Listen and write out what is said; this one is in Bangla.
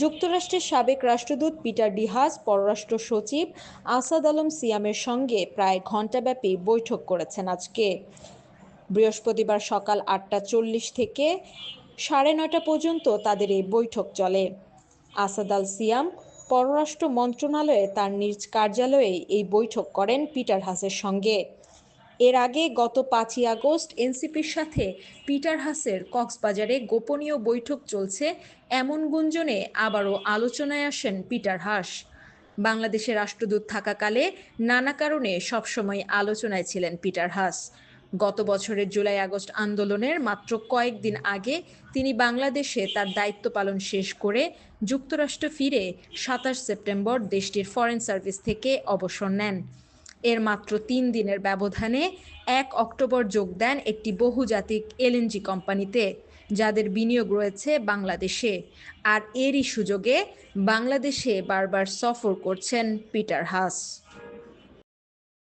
যুক্তরাষ্ট্রের সাবেক রাষ্ট্রদূত পিটার ডিহাস পররাষ্ট্র সচিব আসাদ আলম সিয়ামের সঙ্গে প্রায় ঘণ্টাব্যাপী বৈঠক করেছেন আজকে। বৃহস্পতিবার সকাল আটটা চল্লিশ থেকে সাড়ে নয়টা পর্যন্ত তাদের এই বৈঠক চলে। আসাদ আল সিয়াম পররাষ্ট্র মন্ত্রণালয়ে তার নিজ কার্যালয়ে এই বৈঠক করেন পিটার হাসের সঙ্গে। এর আগে গত পাঁচই আগস্ট এনসিপির সাথে পিটার হাসের কক্সবাজারে গোপনীয় বৈঠক চলছে, এমন গুঞ্জনে আবারও আলোচনায় আসেন পিটার হাস। বাংলাদেশে রাষ্ট্রদূত থাকাকালে নানা কারণে সবসময় আলোচনায় ছিলেন পিটার হাস। গত বছরের জুলাই আগস্ট আন্দোলনের মাত্র কয়েকদিন আগে তিনি বাংলাদেশে তার দায়িত্ব পালন শেষ করে যুক্তরাষ্ট্র ফিরে সাতাশ সেপ্টেম্বর দেশটির ফরেন সার্ভিস থেকে অবসর নেন। এর মাত্র তিন দিনের ব্যবধানে এক অক্টোবর যোগ দেন একটি বহুজাতিক এলএনজি কোম্পানিতে, যাদের বিনিয়োগ রয়েছে বাংলাদেশে। আর এরই সুযোগে বাংলাদেশে বারবার সফর করছেন পিটার হাস।